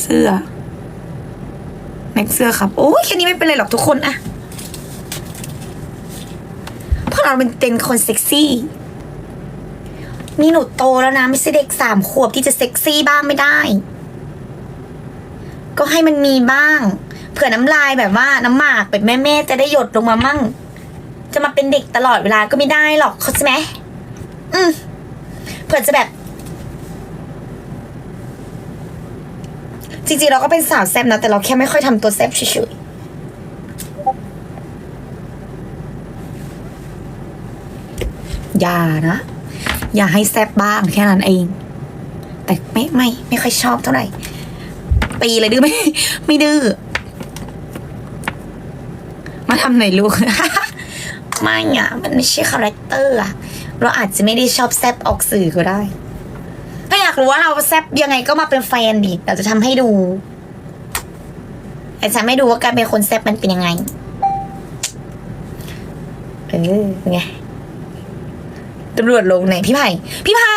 เสื้อแม็กเสื้อครับ โอ้ยแค่นี้ไม่เป็นไรหรอกทุกคนอะเพราะเราเป็นเป็นคนเซ็กซี่นี่หนูโตแล้วนะ ไม่ใช่เด็กสามขวบที่จะเซ็กซี่บ้างไม่ได้ ก็ให้มันมีบ้าง เผื่อน้ำลายแบบว่าน้ำหมากแบบแม่ๆจะได้หยดลงมามั่ง จะมาเป็นเด็กตลอดเวลาก็ไม่ได้หรอก เข้าใจไหมอืมเผื่อจะแบบ จริงๆเราก็เป็นสาวแซ่บนะ แต่เราแค่ไม่ค่อยทำตัวแซ่บเฉยๆอย่านะ อย่าให้แซ่บบ้างแค่นั้นเอง แต่ไม่ไม่ไม่ค่อยชอบเท่าไหร่ปีเลยดื้อไม่ไม่ดื้อมาทำไหนลูก ไม่อะมันไม่ใช่คาแรคเตอร์อะเราอาจจะไม่ได้ชอบแซบออกสื่อก็ได้ากรู้ว่าเราแซบยังไงก็มาเป็นแฟนดิเราจะทำให้ดูแต่ทำให้ดูว่าการเป็นคนแซบมันเป็นยังไง เออไงตำรวจลงไหนพี่ไผ่พี่ไผ่